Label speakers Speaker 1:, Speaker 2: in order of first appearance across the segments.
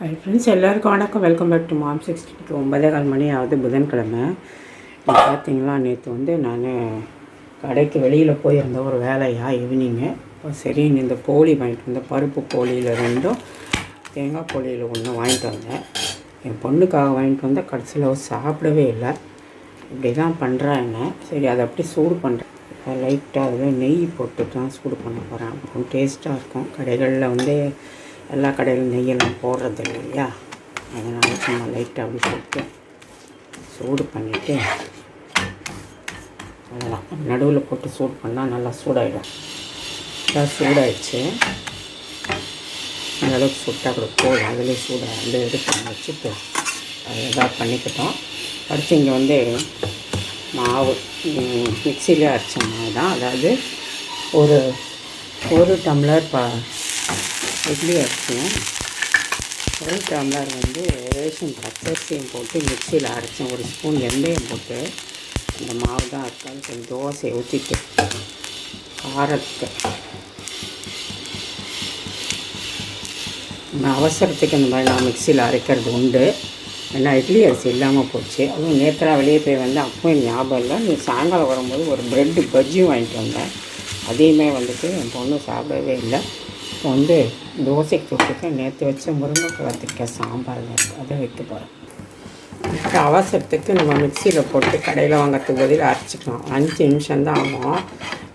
Speaker 1: Hi friends எல்லாருக்கும் வணக்கம். Welcome back to mom சிக்ஸ்டிக்கு ஒன்பதே கால் மணி ஆகுது புதன்கிழமை பார்த்தீங்களா நேற்று வந்து நான் கடைக்கு வெளியில் போயிருந்த ஒரு வேலையா ஈவினிங்கு இப்போ சரி இந்த போலி வாங்கிட்டு வந்த பருப்பு போலியில் ரெண்டும் தேங்காய் போலியில் ஒன்று வாங்கிட்டு வந்தேன். என் பொண்ணுக்காக வாங்கிட்டு வந்தால் கடைசியில் சாப்பிடவே இல்லை. இப்படி தான் பண்ணுறா என்ன? சரி அதை அப்படி சூடு பண்ணுறேன் லைட்டாக அதில் நெய் போட்டு தான் சூடு பண்ண போகிறேன் அப்புறம் டேஸ்ட்டாக இருக்கும். கடைகளில் வந்து எல்லா கடையிலும் நெய்யெல்லாம் போடுறது இல்லையா? அதனால் சும்மா லைட்டாக அப்படி போட்டு சூடு பண்ணிவிட்டு அதெல்லாம் நடுவில் போட்டு சூடு பண்ணால் நல்லா சூடாயிடும். நல்லா சூடாயிடுச்சு. அந்தளவுக்கு சுட்டாக கூட போதும். அதிலே சூடாக வந்து எடுத்து வச்சுட்டு அதை இதாக பண்ணிக்கிட்டோம். அடுத்து இங்கே வந்து மாவு மிக்சியிலே அரைச்ச மாவு தான் அதாவது ஒரு ஒரு டம்ளர் ப இட்லி அரைச்சோம் ஒரு டம்ளர் வந்து ரேஷன் பச்சரிசியும் போட்டு மிக்சியில் அரைச்சேன். ஒரு ஸ்பூன் வெந்தயம் போட்டு. இந்த மாவு தான் இருக்காது கொஞ்சம் தோசையை ஊற்றிட்டு காரத்தை. நம்ம அவசரத்துக்கு இந்த மாதிரி நான் மிக்சியில் அரைக்கிறது உண்டு. ஏன்னா இட்லி அரிசி இல்லாமல் போச்சு. அதுவும் நேத்திரா வெளியே போய் வந்து அப்பவும் ஞாபகம் இல்லை. நீ சாயங்காலம் வரும்போது ஒரு ப்ரெட்டு பஜ்ஜியும் வாங்கிட்டு வந்தேன். அதையுமே வந்துட்டு என் பொண்ணு சாப்பிடவே இல்லை. இப்போ வந்து தோசைக்கு தொட்டுக்க நேற்று வச்ச முருங்கைக்கிழத்துக்க சாம்பார் அதை வைக்க போகிறேன் இப்போ அவசரத்துக்கு நம்ம மிக்சியில் போட்டு கடையில் வாங்கிறதுக்கு பதில் அரைச்சிக்கலாம். அஞ்சு நிமிஷம் தான் ஆகும்.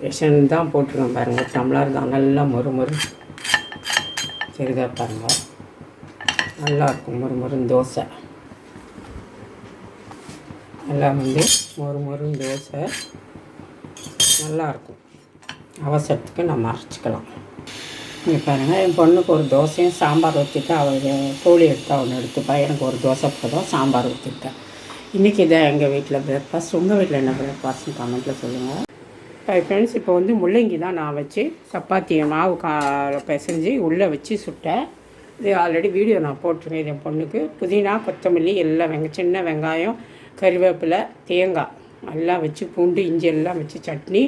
Speaker 1: ரேஷன் தான் போட்டுருக்கோம் பாருங்கள் டம்ளர் தான். நல்லா மொறு மொறு. சரிதா பாருங்கள் நல்லாயிருக்கும் இருக்கும். மொறு தோசை. நல்லா வந்து மொறு மொறுன்னு தோசை. நல்லாயிருக்கும் அவசரத்துக்கு நம்ம அரைச்சிக்கலாம். இங்கே பாருங்கள் என் பொண்ணுக்கு ஒரு தோசையும் சாம்பார் ஊற்றிட்டு அவள் கோழி எடுத்தா ஒன்று எடுத்துப்பா எனக்கு ஒரு தோசை போதும் சாம்பார் ஊற்றிருக்கேன் இன்றைக்கி இதான் எங்கள் வீட்டில் பிரேக்ஃபாஸ்ட் உங்கள் வீட்டில் என்ன பிரேக்ஃபாஸ்ட்னு கமெண்ட்டில் சொல்லுங்கள் ஹாய் ஃப்ரெண்ட்ஸ் இப்போ வந்து முள்ளங்கி தான் நான் வச்சு சப்பாத்தி மாவு கா பிசைஞ்சு உள்ளே வச்சு சுட்டேன். இது ஆல்ரெடி வீடியோ நான் போட்டிருக்கேன் இது என் பொண்ணுக்கு. புதினா கொத்தமல்லி எல்லாம் வெங்க சின்ன வெங்காயம் கறிவேப்பிலை தேங்காய் எல்லாம் வச்சு பூண்டு இஞ்சி எல்லாம் வச்சு சட்னி.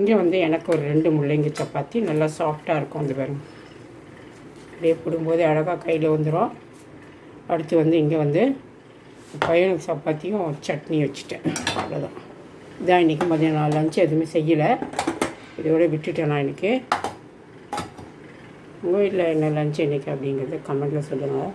Speaker 1: இங்கே வந்து எனக்கு ஒரு ரெண்டு முள்ளங்கி சப்பாத்தி நல்லா சாஃப்டாக இருக்கும் அந்த பாருங்க. அப்படியே போடும்போது அழகாக கையில் வந்துடும் அடுத்து வந்து இங்கே வந்து பையனுக்கு சப்பாத்தியும் சட்னி வச்சுட்டேன். அவ்வளோதான் இதான் இன்றைக்கி மதியம் நான் லஞ்ச் எதுவுமே செய்யலை. இதோட விட்டுட்டேன் நான் இன்றைக்கி உங்கள் வீட்டில் என்ன லஞ்ச் இன்றைக்கி அப்படிங்கிறது கமெண்ட்டில் சொல்லுங்கள்